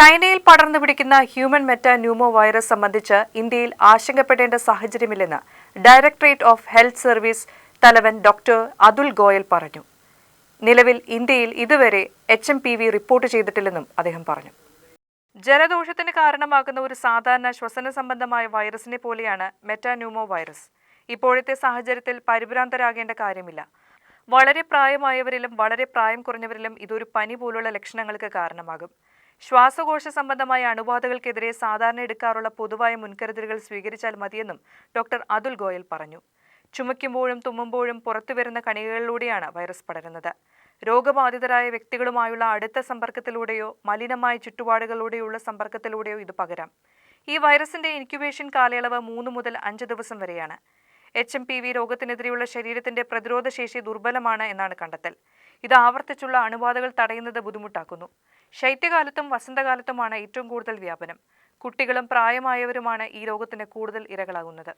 ചൈനയിൽ പടർന്നു പിടിക്കുന്ന ഹ്യൂമൻ മെറ്റ ന്യൂമോ വൈറസ് സംബന്ധിച്ച് ഇന്ത്യയിൽ ആശങ്കപ്പെടേണ്ട സാഹചര്യമില്ലെന്ന് ഡയറക്ടറേറ്റ് ഓഫ് ഹെൽത്ത് സർവീസ് തലവൻ ഡോക്ടർ അതുൽ ഗോയൽ പറഞ്ഞു. നിലവിൽ ഇന്ത്യയിൽ ഇതുവരെ H M P V report ചെയ്തിട്ടില്ലെന്നും അദ്ദേഹം പറഞ്ഞു. ജലദോഷത്തിന് കാരണമാകുന്ന ഒരു സാധാരണ ശ്വസന സംബന്ധമായ വൈറസിനെ പോലെയാണ് മെറ്റാന്യൂമോ വൈറസ് ഇപ്പോഴത്തെ സാഹചര്യത്തിൽ പരിഭ്രാന്തരാകേണ്ട കാര്യമില്ല. വളരെ പ്രായമായവരിലും വളരെ പ്രായം കുറഞ്ഞവരിലും ഇതൊരു പനി പോലുള്ള ലക്ഷണങ്ങൾക്ക് കാരണമാകും. ശ്വാസകോശ സംബന്ധമായ അണുബാധകൾക്കെതിരെ സാധാരണ എടുക്കാറുള്ള പൊതുവായ മുൻകരുതലുകൾ സ്വീകരിച്ചാൽ മതിയെന്നും ഡോക്ടർ അതുൽ ഗോയൽ പറഞ്ഞു. ചുമയ്ക്കുമ്പോഴും തുമ്മുമ്പോഴും പുറത്തുവരുന്ന കണികകളിലൂടെയാണ് വൈറസ് പടരുന്നത്. രോഗബാധിതരായ വ്യക്തികളുമായുള്ള അടുത്ത സമ്പർക്കത്തിലൂടെയോ മലിനമായ ചുറ്റുപാടുകളിലൂടെയുള്ള സമ്പർക്കത്തിലൂടെയോ ഇത് പകരാം. ഈ വൈറസിന്റെ ഇൻക്യുബേഷൻ കാലയളവ് മൂന്ന് മുതൽ അഞ്ച് ദിവസം വരെയാണ്. എച്ച് എം പി വി രോഗത്തിനെതിരെയുള്ള ശരീരത്തിന്റെ പ്രതിരോധശേഷി ദുർബലമാണ് എന്നാണ് കണ്ടെത്തൽ. ഇത് ആവർത്തിച്ചുള്ള അണുബാധകൾ തടയുന്നത് ബുദ്ധിമുട്ടാക്കുന്നു. ശൈത്യകാലത്തും വസന്തകാലത്തുമാണ് ഏറ്റവും കൂടുതൽ വ്യാപനം. കുട്ടികളും പ്രായമായവരുമാണ് ഈ രോഗത്തിന് കൂടുതൽ ഇരകളാകുന്നത്.